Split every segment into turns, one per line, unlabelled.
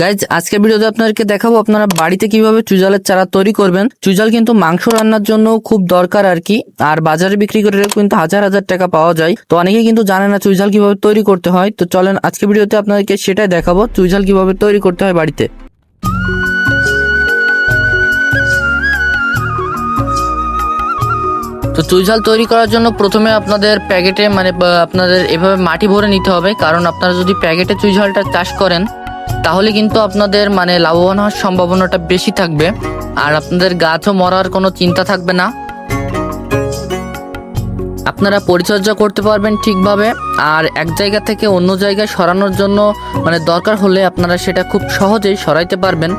Guys আজকের ভিডিওতে আপনাদেরকে দেখাবো আপনারা বাড়িতে কীভাবে চুজালের চারা তৈরি করবেন। চুজাল কিন্তু মাংস রান্নার জন্য খুব দরকার আর কি। আর বাজারে বিক্রি করে কিন্তু হাজার হাজার টাকা পাওয়া যায়। তো অনেকেই কিন্তু জানে না চুইঝাল কীভাবে তৈরি করতে হয়। তো চলেন আজকের ভিডিওতে আপনাদেরকে সেটাই দেখাবো, চুইঝাল কীভাবে তৈরি করতে হয় বাড়িতে। তো চুইঝাল তৈরি করার জন্য প্রথমে আপনাদের প্যাকেটে মানে আপনাদের এভাবে মাটি ভরে নিতে হবে। কারণ আপনারা যদি প্যাকেটে চুইঝালটা চাষ করেন তাহলে কিন্তু আপনাদের মানে লাভবান হওয়ার সম্ভাবনাটা বেশি থাকবে। আর আপনাদের গাছও মরার কোনো চিন্তা থাকবে না। আপনারা পরিচর্যা করতে পারবেন ঠিকভাবে। আর এক জায়গা থেকে অন্য জায়গায় সরানোর জন্য মানে দরকার হলে আপনারা সেটা খুব সহজেই সরাইতে পারবেন।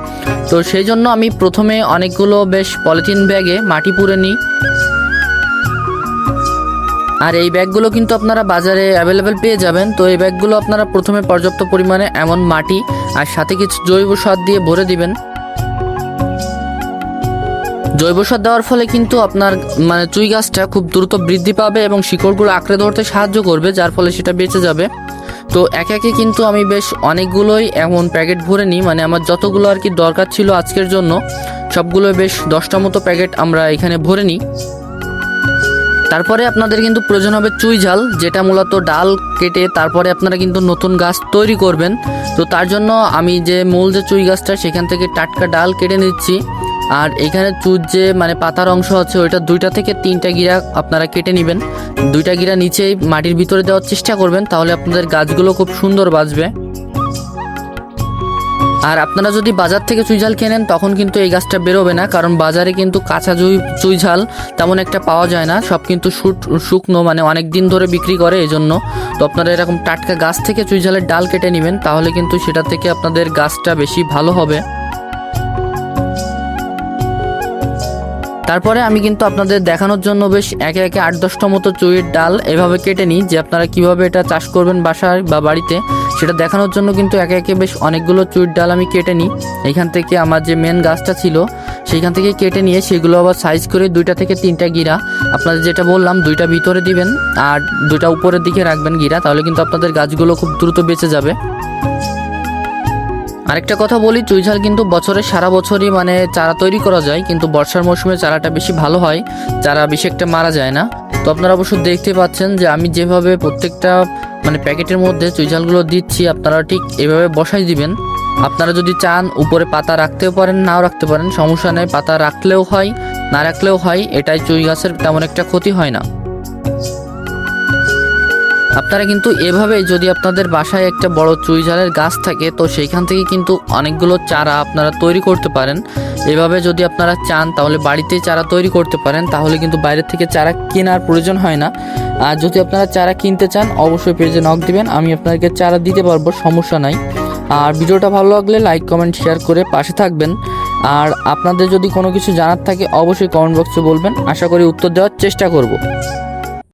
তো সেই জন্য আমি প্রথমে অনেকগুলো বেশ পলিথিন ব্যাগে মাটি পুরে নিই। আর এই ব্যাগগুলো কিন্তু আপনারা বাজারে অ্যাভেলেবেল পেয়ে যাবেন। তো এই ব্যাগগুলো আপনারা প্রথমে পর্যাপ্ত পরিমাণে এমন মাটি আর সাথে কিছু জৈব সার দিয়ে ভরে দিবেন। জৈব সার দেওয়ার ফলে কিন্তু আপনার মানে চুই গাছটা খুব দ্রুত বৃদ্ধি পাবে এবং শিকড়গুলো আঁকড়ে ধরতে সাহায্য করবে, যার ফলে সেটা বেঁচে যাবে। তো একে একে কিন্তু আমি বেশ অনেকগুলোই এমন প্যাকেট ভরে নিই মানে আমার যতগুলো আর কি দরকার ছিল আজকের জন্য সবগুলো বেশ দশটা মতো প্যাকেট আমরা এখানে ভরে নিই। তারপরে আপনাদের কিন্তু প্রয়োজন হবে চুই ঝাল, যেটা মূলত ডাল কেটে তারপরে আপনারা কিন্তু নতুন গাছ তৈরি করবেন। তো তার জন্য আমি যে মূল যে চুই গাছটা, সেখান থেকে টাটকা ডাল কেটে নিচ্ছি। আর এখানে চুর যে মানে পাতার অংশ আছে, ওইটা দুইটা থেকে তিনটা গিরা আপনারা কেটে নেবেন। দুইটা গিরা নিচেই মাটির ভিতরে দেওয়ার চেষ্টা করবেন, তাহলে আপনাদের গাছগুলো খুব সুন্দর বাঁচবে। আর আপনারা যদি বাজার থেকে চুইঝাল কেনেন তখন কিন্তু এই গাছটা বেরোবে না, কারণ বাজারে কিন্তু কাঁচা জুই চুইঝাল তেমন একটা পাওয়া যায় না। সব কিন্তু শুকনো মানে অনেক দিন ধরে বিক্রি করে এই জন্য তো আপনারা এরকম টাটকা গাছ থেকে চুইঝালের ডাল কেটে নেবেন, তাহলে কিন্তু সেটা থেকে আপনাদের গাছটা বেশি ভালো হবে। তারপরে আমি কিন্তু আপনাদের দেখানোর জন্য বেশ একে একে আট দশটা মতো চুইয়ের ডাল এভাবে কেটে নিই যে আপনারা কীভাবে এটা চাষ করবেন বাসায় বা বাড়িতে। সেটা দেখানোর জন্য কিন্তু একে একে বেশ অনেকগুলো চুইয়ের ডাল আমি কেটে নিই। এখান থেকে আমার যে মেন গাছটা ছিল, সেইখান থেকে কেটে নিয়ে সেগুলো আবার সাইজ করে দুইটা থেকে তিনটা গিরা, আপনাদের যেটা বললাম দুইটা ভিতরে দিবেন আর দুইটা উপরের দিকে রাখবেন গিরা, তাহলে কিন্তু আপনাদের গাছগুলো খুব দ্রুত বেঁচে যাবে। আরেকটা কথা বলি, চুইঝাল কিন্তু বছরের সারা বছরই মানে চারা তৈরি করা যায়, কিন্তু বর্ষার মৌসুমে চারাটা বেশি ভালো হয়, চারা বেশি একটা মারা যায় না। তো আপনারা অবশ্য দেখতে পাচ্ছেন যে আমি যেভাবে প্রত্যেকটা মানে প্যাকেটের মধ্যে চুইঝালগুলো দিচ্ছি, আপনারা ঠিক এভাবে বসাই দিবেন। আপনারা যদি চান উপরে পাতা রাখতেও পারেন, নাও রাখতে পারেন, সমস্যা নেই, পাতা রাখলেও হয়, না রাখলেও হয়, এটাই চুই গাছের তেমন একটা ক্ষতি হয় না। আপনারা কিন্তু এভাবেই যদি আপনাদের বাসায় একটা বড় চুই ঝালের গাছ থাকে, তো সেইখান থেকে কিন্তু অনেকগুলো চারা আপনারা তৈরি করতে পারেন। এভাবে যদি আপনারা চান, তাহলে বাড়িতেই চারা তৈরি করতে পারেন। তাহলে কিন্তু বাইরের থেকে চারা কেনার প্রয়োজন হয় না। আর যদি আপনারা চারা কিনতে চান, অবশ্যই পেজে নক দিবেন, আমি আপনাদেরকে চারা দিতে পারব, সমস্যা নাই। আর ভিডিওটা ভালো লাগলে লাইক কমেন্ট শেয়ার করে পাশে থাকবেন। আর আপনাদের যদি কোনো কিছু জানার থাকে, অবশ্যই কমেন্ট বক্সে বলবেন। আশা করি উত্তর দেওয়ার চেষ্টা করব।